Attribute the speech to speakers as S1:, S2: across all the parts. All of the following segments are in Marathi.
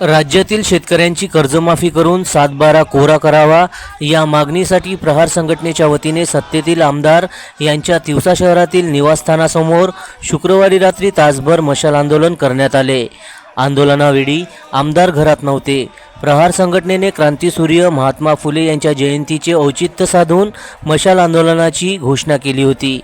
S1: राज्यातील शेतकऱ्यांची कर्जमाफी करून सातबारा कोरा करावा या मागणीसाठी प्रहार संघटनेच्या वतीने सत्तेतील आमदार यांच्या तिवसा शहरातील निवासस्थानासमोर शुक्रवारी रात्री तासभर मशाल आंदोलन करण्यात आले. आंदोलनावेळी आमदार घरात नव्हते. प्रहार संघटनेने क्रांतीसूर्य महात्मा फुले यांच्या जयंतीचे औचित्य साधून मशाल आंदोलनाची घोषणा केली होती.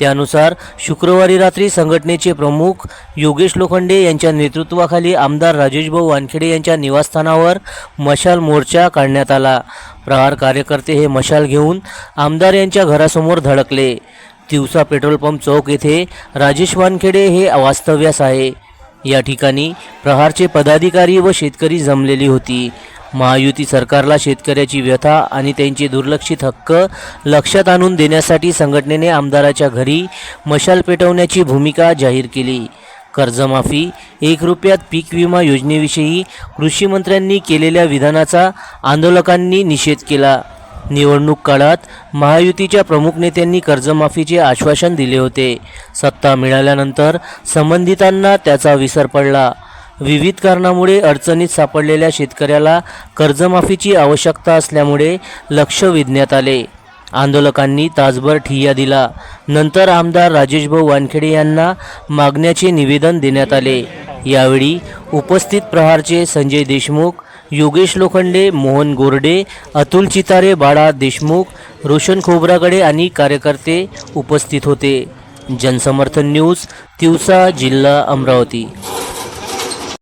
S1: त्यानुसार शुक्रवारी रात्री संघटनेचे प्रमुख योगेश लोखंडे यांच्या नेतृत्वाखाली आमदार राजेशभाऊ वानखेडे यांच्या निवासस्थानावर मशाल मोर्चा काढण्यात आला. प्रहार कार्यकर्ते हे मशाल घेऊन आमदार यांच्या घरासमोर धडकले. दिवसा पेट्रोल पंप चौक येथे राजेश वानखेडे हे वास्तव्यास आहे. या ठिकाणी प्रहारचे पदाधिकारी व शेतकरी जमलेली होती. महायुती सरकारला शेतकऱ्याची व्यथा आणि त्यांचे दुर्लक्षित हक्क लक्षात आणून देण्यासाठी संघटनेने आमदाराच्या घरी मशाल पेटवण्याची भूमिका जाहीर केली. कर्जमाफी एक रुपयात पीक विमा योजनेविषयी कृषीमंत्र्यांनी केलेल्या विधानाचा आंदोलकांनी निषेध केला. निवडणूक काळात महायुतीच्या प्रमुख नेत्यांनी कर्जमाफीचे आश्वासन दिले होते. सत्ता मिळाल्यानंतर संबंधितांना त्याचा विसर पडला. विविध कारणामुळे अडचणीत सापडलेल्या शेतकऱ्याला कर्जमाफीची आवश्यकता असल्यामुळे लक्ष वेधण्यात आले. आंदोलकांनी तासभर ठिय्या दिला. नंतर आमदार राजेशभाऊ वानखेडे यांना मागण्याचे निवेदन देण्यात आले. यावेळी उपस्थित प्रहारचे संजय देशमुख योगेश लोखंडे मोहन गोरडे अतुल चितारे बाळा देशमुख रोशन खोबरागडे आणि कार्यकर्ते उपस्थित होते. जनसमर्थन न्यूज तिवसा जिल्हा अमरावती.